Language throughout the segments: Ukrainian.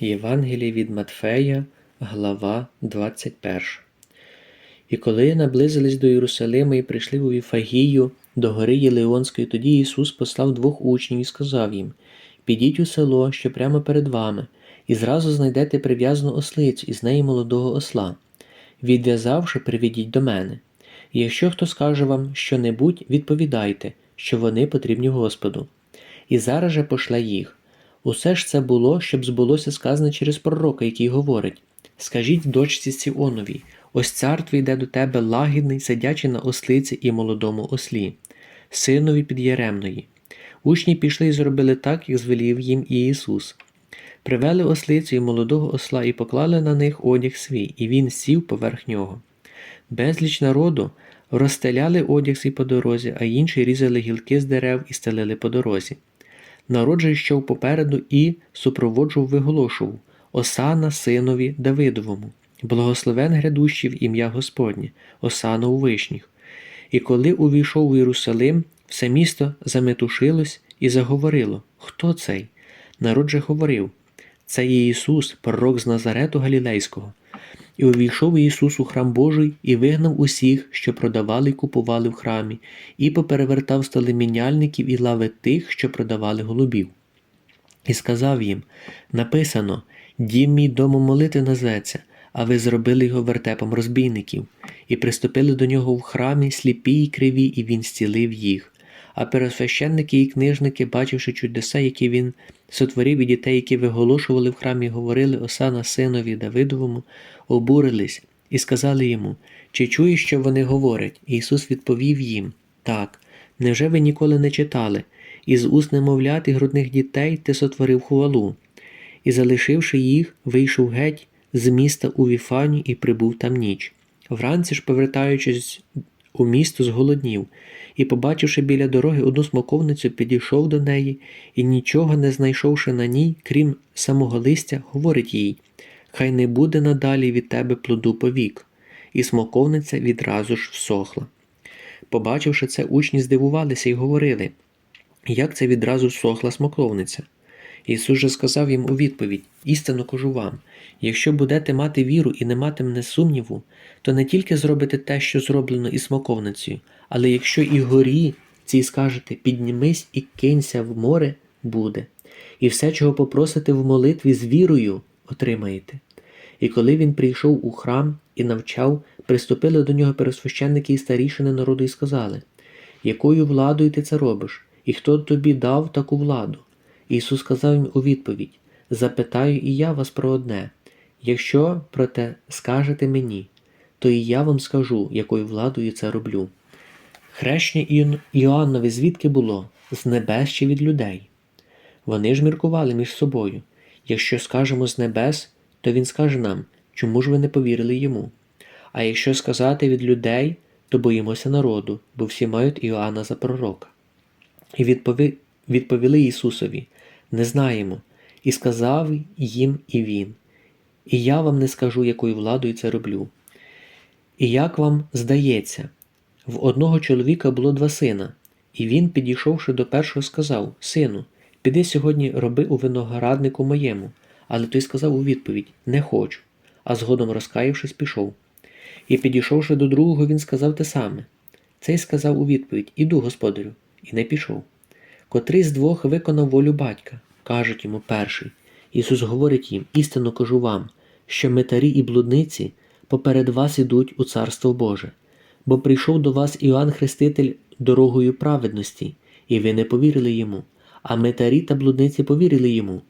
Євангеліє від Матфея, глава 21. І коли наблизились до Єрусалима і прийшли у Віфагію до гори Єлеонської, тоді Ісус послав двох учнів і сказав їм: Підіть у село, що прямо перед вами, і зразу знайдете прив'язану ослицю і з неї молодого осла. Відв'язавши, приведіть до мене. І якщо хто скаже вам що-небудь, відповідайте, що вони потрібні Господу. І зараз же пошле їх. Усе ж це було, щоб збулося сказане через пророка, який говорить: Скажіть дочці Сіоновій, ось цар твій йде до тебе лагідний, сидячи на ослиці і молодому ослі, синові під'єремної. Учні пішли і зробили так, як звелів їм і Ісус. Привели ослицю і молодого осла і поклали на них одяг свій, і він сів поверх нього. Безліч народу розстеляли одяг свій по дорозі, а інші різали гілки з дерев і стелили по дорозі. Народ же йшов попереду і супроводжував виголошував Осана синові Давидовому, благословен грядущий в ім'я Господнє, Осана у вишніх. І коли увійшов у Єрусалим, все місто заметушилось і заговорило Хто цей? Народ же говорив Це є Ісус, пророк з Назарету Галілейського. І увійшов Ісус у храм Божий і вигнав усіх, що продавали і купували в храмі, і поперевертав столи міняльників і лави тих, що продавали голубів. І сказав їм написано Дім мій дому молити назветься, а ви зробили його вертепом розбійників, і приступили до нього в храмі сліпі й криві, і він зцілив їх. А пересвященники і книжники, бачивши чудеса, які він сотворив і дітей, які виголошували в храмі, говорили Осана синові Давидовому, обурились і сказали йому, чи чуєш, що вони говорять? І Ісус відповів їм Так, невже ви ніколи не читали? Із уст немовлят і грудних дітей ти сотворив хвалу. І, залишивши їх, вийшов геть з міста у Віфанію і прибув там ніч. Вранці ж, повертаючись у місто, зголоднів, і, побачивши біля дороги одну смоковницю, підійшов до неї і, нічого не знайшовши на ній, крім самого листя, говорить їй Хай не буде надалі від тебе плоду повік. І смоковниця відразу ж всохла. Побачивши це, учні здивувалися і говорили, як це відразу всохла смоковниця. Ісус же сказав їм у відповідь: істинно кажу вам, якщо будете мати віру і не матимете сумніву, то не тільки зробите те, що зроблено із смоковницею, але якщо і горі цій скажете піднімись і кинься в море, буде, і все, чого попросите в молитві з вірою, отримаєте. І коли він прийшов у храм і навчав, приступили до нього пересвященники і старішини народу і сказали, якою владою ти це робиш, і хто тобі дав таку владу? Ісус сказав їм у відповідь Запитаю і я вас про одне. Якщо про те скажете мені, то і я вам скажу, якою владою це роблю. Хрещення Іоаннові звідки було? З небес чи від людей? Вони ж міркували між собою. Якщо скажемо з небес, то він скаже нам, чому ж ви не повірили йому? А якщо сказати від людей, то боїмося народу, бо всі мають Іоанна за пророка. І відпові... відповіли Ісусові не знаємо, і сказав їм і він. І я вам не скажу, якою владою це роблю. І як вам здається, в одного чоловіка було два сина, і він, підійшовши до першого, сказав Сину, піди сьогодні роби у винограднику моєму. Але той сказав у відповідь Не хочу, а згодом, розкаявшись, пішов. І підійшовши до другого, він сказав те саме. Цей сказав у відповідь Іду, господарю, і не пішов. Котрий з двох виконав волю батька, кажуть йому перший. Ісус говорить їм, істинно кажу вам, що метарі і блудниці поперед вас ідуть у Царство Боже, бо прийшов до вас Іоанн Хреститель дорогою праведності, і ви не повірили йому, а метарі та блудниці повірили йому.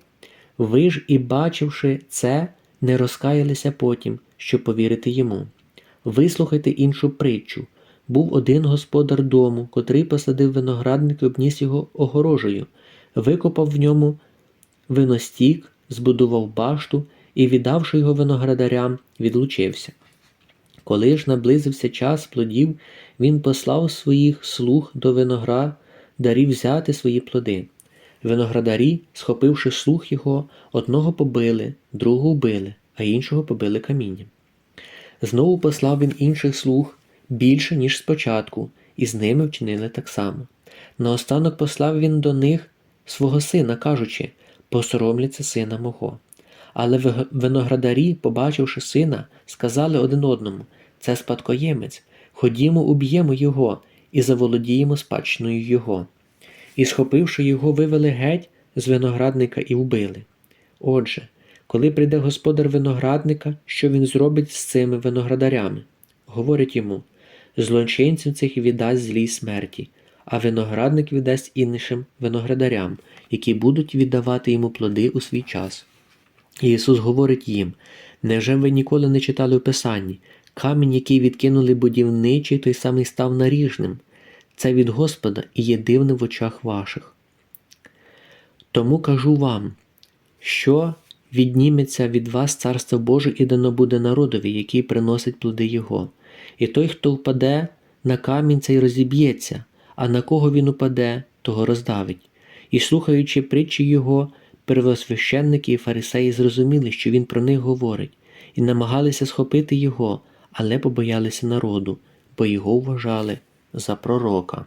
Ви ж і, бачивши це, не розкаялися потім, щоб повірити йому. Вислухайте іншу притчу. Був один господар дому, котрий посадив виноградник і обніс його огорожею, викопав в ньому виностік, збудував башту і, віддавши його виноградарям, відлучився. Коли ж наблизився час плодів, він послав своїх слуг до виноградарів взяти свої плоди. Виноградарі, схопивши слух його, одного побили, другого вбили, а іншого побили камінням. Знову послав він інших слуг більше, ніж спочатку, і з ними вчинили так само. Наостанок послав він до них свого сина, кажучи посоромляться сина мого. Але виноградарі, побачивши сина, сказали один одному це спадкоємець, ходімо, уб'ємо його і заволодіємо спадщиною його. І, схопивши його, вивели геть з виноградника і вбили. Отже, коли прийде господар виноградника, що він зробить з цими виноградарями? Говорить йому: злочинців цих віддасть злій смерті, а виноградник віддасть іншим виноградарям, які будуть віддавати йому плоди у свій час. Ісус говорить їм: Невже ви ніколи не читали у Писанні? Камінь, який відкинули будівничі, той самий став наріжним. Це від Господа і є дивним в очах ваших. Тому кажу вам, що відніметься від вас царство Боже і дано буде народові, який приносить плоди Його. І той, хто впаде на камінь, цей розіб'ється, а на кого він упаде, того роздавить. І слухаючи притчі його, первосвященники і фарисеї зрозуміли, що він про них говорить, і намагалися схопити його, але побоялися народу, бо його вважали за пророка.